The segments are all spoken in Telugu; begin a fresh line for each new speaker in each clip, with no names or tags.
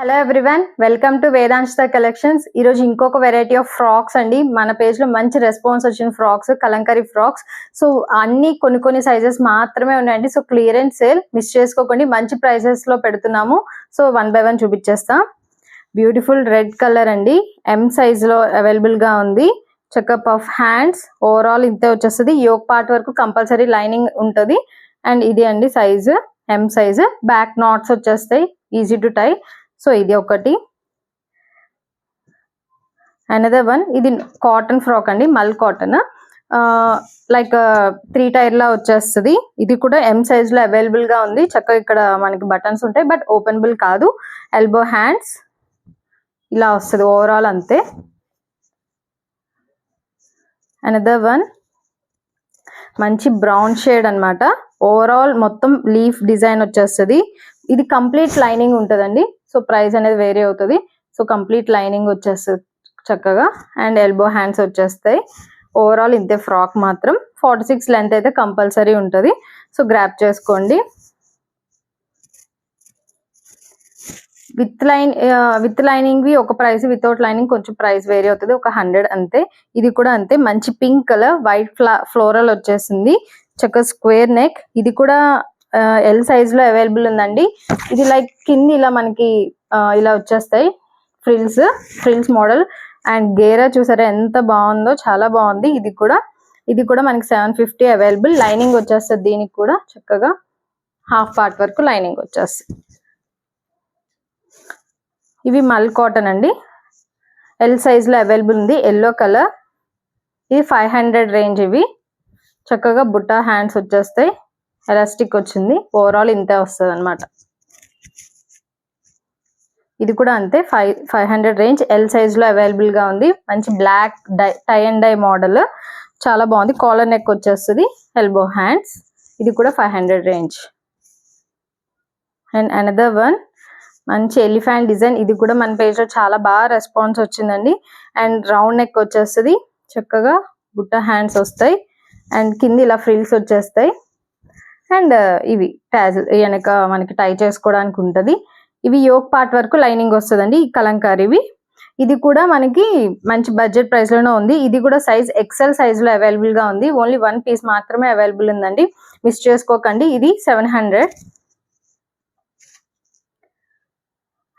Hello everyone welcome to Vedanshita collections ఈరోజు ఇంకొక వెరైటీ ఆఫ్ ఫ్రాక్స్ అండి. మన పేజ్లో మంచి రెస్పాన్స్ వచ్చిన ఫ్రాక్స్ కలంకరీ ఫ్రాక్స్ సో అన్ని కొన్ని కొన్ని సైజెస్ మాత్రమే ఉన్నాయండి. సో క్లియరెన్స్ సేల్ మిస్ చేసుకోకండి. మంచి ప్రైజెస్లో పెడుతున్నాము. సో వన్ బై వన్ చూపించేస్తా. బ్యూటిఫుల్ రెడ్ కలర్ అండి. ఎం సైజ్లో అవైలబుల్గా ఉంది. చెకప్ ఆఫ్ హ్యాండ్స్ ఓవరాల్ ఇంతే వచ్చేస్తుంది. యోగ్ పార్ట్ వరకు కంపల్సరీ లైనింగ్ ఉంటుంది. అండ్ ఇది అండి size M size back knots వచ్చేస్తాయి. ఈజీ టు టై సో ఇది ఒకటి. అనదర్ వన్ ఇది కాటన్ ఫ్రాక్ అండి మల్ కాటన్ లైక్ త్రీ టైర్ లా వచ్చేస్తుంది. ఇది కూడా ఎం సైజ్లో అవైలబుల్గా ఉంది. చక్కగా ఇక్కడ మనకి బటన్స్ ఉంటాయి బట్ ఓపెనబుల్ కాదు. ఎల్బో హ్యాండ్స్ ఇలా వస్తుంది ఓవరాల్ అంతే. అనదర్ వన్ మంచి బ్రౌన్ షేడ్ అనమాట ఓవరాల్ మొత్తం లీఫ్ డిజైన్ వచ్చేస్తుంది. ఇది కంప్లీట్ లైనింగ్ ఉంటుందండి. సో ప్రైస్ అనేది వేరే అవుతుంది. సో కంప్లీట్ లైనింగ్ వచ్చేస్తుంది చక్కగా. అండ్ ఎల్బో హ్యాండ్స్ వచ్చేస్తాయి. ఓవరాల్ ఇంతే ఫ్రాక్ మాత్రం. ఫార్టీ సిక్స్ లెంత్ అయితే కంపల్సరీ ఉంటుంది. సో గ్రాప్ చేసుకోండి. విత్ లైన్ విత్ లైనింగ్ వి ఒక ప్రైస్ వితౌట్ లైనింగ్ కొంచెం ప్రైస్ వేరే అవుతుంది. ఒక హండ్రెడ్ అంతే. ఇది కూడా అంతే. మంచి pink colour white flo floral వచ్చేసింది. చక్క స్క్వేర్ నెక్. ఇది కూడా ఎల్ సైజ్లో అవైలబుల్ ఉందండి. ఇది లైక్ కింది ఇలా మనకి ఇలా వచ్చేస్తాయి. ఫ్రిల్స్ ఫ్రిల్స్ మోడల్ అండ్ గేరా చూసారా ఎంత బాగుందో చాలా బాగుంది. ఇది కూడా ఇది కూడా మనకి సెవెన్ ఫిఫ్టీ అవైలబుల్ లైనింగ్ వచ్చేస్తుంది దీనికి కూడా చక్కగా. హాఫ్ పార్ట్ వరకు లైనింగ్ వచ్చేస్తుంది. ఇవి మల్ కాటన్ అండి. ఎల్ సైజ్లో అవైలబుల్ ఉంది. ఎల్లో కలర్ ఇది ఫైవ్ హండ్రెడ్ రేంజ్ ఇవి. చక్కగా బుట్టా హ్యాండ్స్ వచ్చేస్తాయి. ఎలాస్టిక్ వచ్చింది. ఓవరాల్ ఇంతే వస్తుంది అనమాట ఇది కూడా అంతే. Five five hundred range L సైజ్లో అవైలబుల్గా ఉంది. మంచి black dye tie and dye model చాలా బాగుంది. కాలర్ నెక్ వచ్చేస్తుంది. ఎల్బో హ్యాండ్స్ ఇది కూడా five hundred range and another one మంచి ఎలిఫెంట్ డిజైన్ ఇది కూడా మన పేజ్లో చాలా బాగా రెస్పాన్స్ వచ్చిందండి. అండ్ రౌండ్ నెక్ వచ్చేస్తుంది. చక్కగా బుట్ట హ్యాండ్స్ వస్తాయి. అండ్ కింది ఇలా ఫ్రిల్స్ వచ్చేస్తాయి. అండ్ ఇవి ట్యాజ్ వెనక మనకి టై చేసుకోవడానికి ఉంటుంది. ఇవి యోక్ పార్ట్ వరకు లైనింగ్ వస్తుందండి ఈ కలంకారీవి ఇది కూడా మనకి మంచి బడ్జెట్ ప్రైస్లోనే ఉంది. ఇది కూడా సైజ్ ఎక్సెల్ సైజ్లో అవైలబుల్గా ఉంది. ఓన్లీ వన్ పీస్ మాత్రమే అవైలబుల్ ఉందండి. మిస్ చేసుకోకండి. ఇది సెవెన్ హండ్రెడ్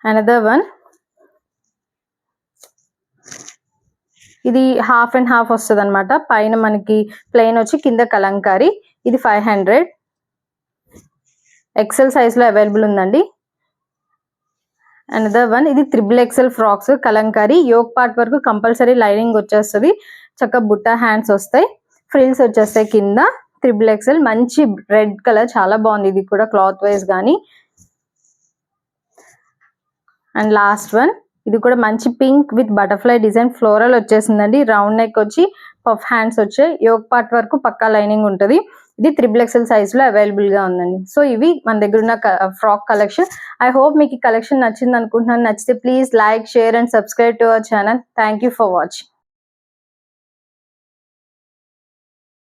అనదర్ వన్ ఇది హాఫ్ అండ్ హాఫ్ వస్తుంది అనమాట పైన మనకి ప్లెయిన్ వచ్చి కింద కలంకారీ. ఇది ఫైవ్ హండ్రెడ్ ఎక్సెల్ సైజ్లో అవైలబుల్ ఉందండి. అనదర్ వన్ ఇది triple XL frocks Kalamkari yoke part వరకు కంపల్సరీ లైనింగ్ వచ్చేస్తుంది. చక్క బుట్ట హ్యాండ్స్ వస్తాయి. ఫ్రిల్స్ వచ్చేస్తాయి కింద. త్రిబుల్ ఎక్సెల్ మంచి రెడ్ కలర్ చాలా బాగుంది. ఇది కూడా క్లాత్ వైజ్ కానీ అండ్ లాస్ట్ వన్ ఇది కూడా మంచి pink with butterfly design floral వచ్చేసిందండి. రౌండ్ నెక్ వచ్చి పఫ్ హ్యాండ్స్ వచ్చాయి. యోగ్ పార్ట్ వరకు పక్కా లైనింగ్ ఉంటుంది. ఇది త్రిబుల్ ఎక్సెల్ సైజ్లో అవైలబుల్గా ఉందండి. సో ఇవి మన దగ్గర ఉన్న ఫ్రాక్ కలెక్షన్ ఐ హోప్ మీకు ఈ కలెక్షన్ నచ్చింది అనుకుంటున్నాను. నచ్చితే please like share and subscribe to our channel thank you for watching